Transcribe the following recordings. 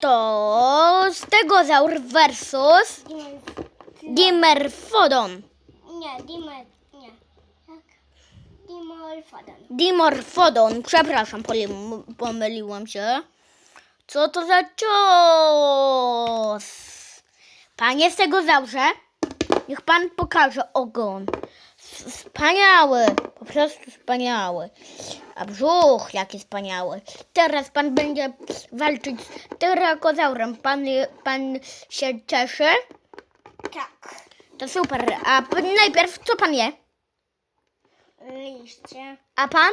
To Stegozaur versus Dimmer... Dimorphodon. Nie, Dimmer... Nie. Jak? Dimorfodon. Dimorphodon. Przepraszam, polim- pomyliłam się. Co to za cios? Panie Stegozaurze, niech pan pokaże ogon. Wspaniały, po prostu wspaniały. A brzuch jaki wspaniały. Teraz pan będzie walczyć z tyrakozaurem. Pan, pan się cieszy? Tak. To super. A najpierw co pan je? Liście. A pan?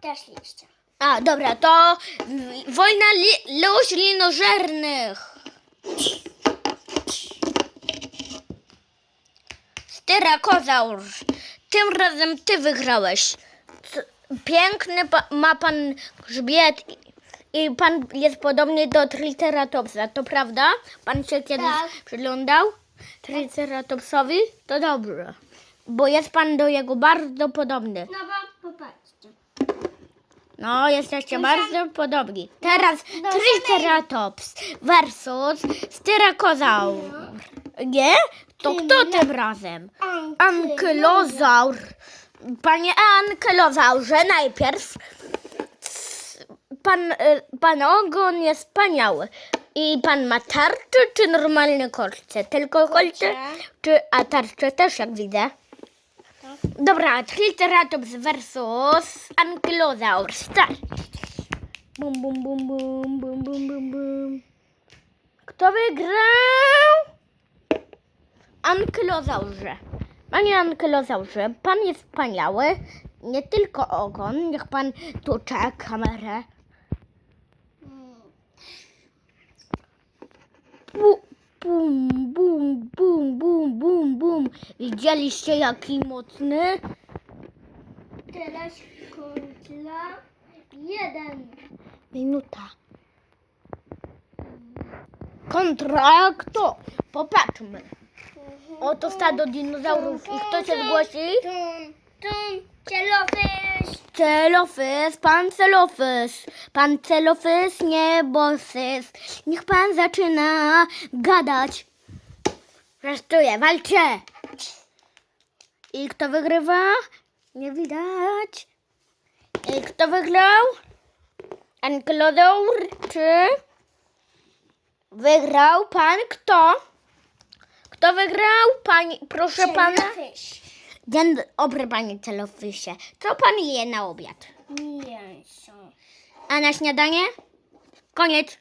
Też liście. A, dobra, to wojna li- roślinożernych. Styrakozaur, tym razem ty wygrałeś. Piękny pa- ma pan grzbiet i, i pan jest podobny do Triceratopsa, to prawda? Pan się kiedyś Tak. przyglądał Triceratopsowi? To dobrze, bo jest pan do jego bardzo podobny. No bo popatrzcie. No, jesteście Musiałam- bardzo podobni. Teraz no, Triceratops versus Styrakozaur. Nie? To kto tym razem? Ankylozaur. Panie Ankylozaurze, najpierw pan, y, pan ogon jest wspaniały. I pan ma tarczę czy normalne kolce? Tylko kolce? Czy, a tarczę też jak widzę. Dobra, Triceratops versus Ankylozaur. Start. Bum, bum, bum, bum, bum, bum, bum, bum. Kto wygrał? Ankylozaurze. Panie Ankylozaurze, pan jest wspaniały. Nie tylko ogon. Niech pan tucze kamerę. Bu- Bum, bum, bum, bum, bum, bum. Widzieliście jaki mocny? Teraz kontra jeden. Minuta. Kontra kto? Popatrzmy. Oto stado dinozaurów. I kto się zgłosi? Tum, tum, celofysz. Celofys, pan Celofys. Pan Celofys, nie bosys. Niech pan zaczyna gadać. Resztuję, walczę. I kto wygrywa? Nie widać. I kto wygrał? Anklodour czy wygrał pan kto? Kto wygrał? Pani, proszę pana. Dzień dobry, panie Celofysie. Co pan je na obiad? Mięso. A na śniadanie? Koniec.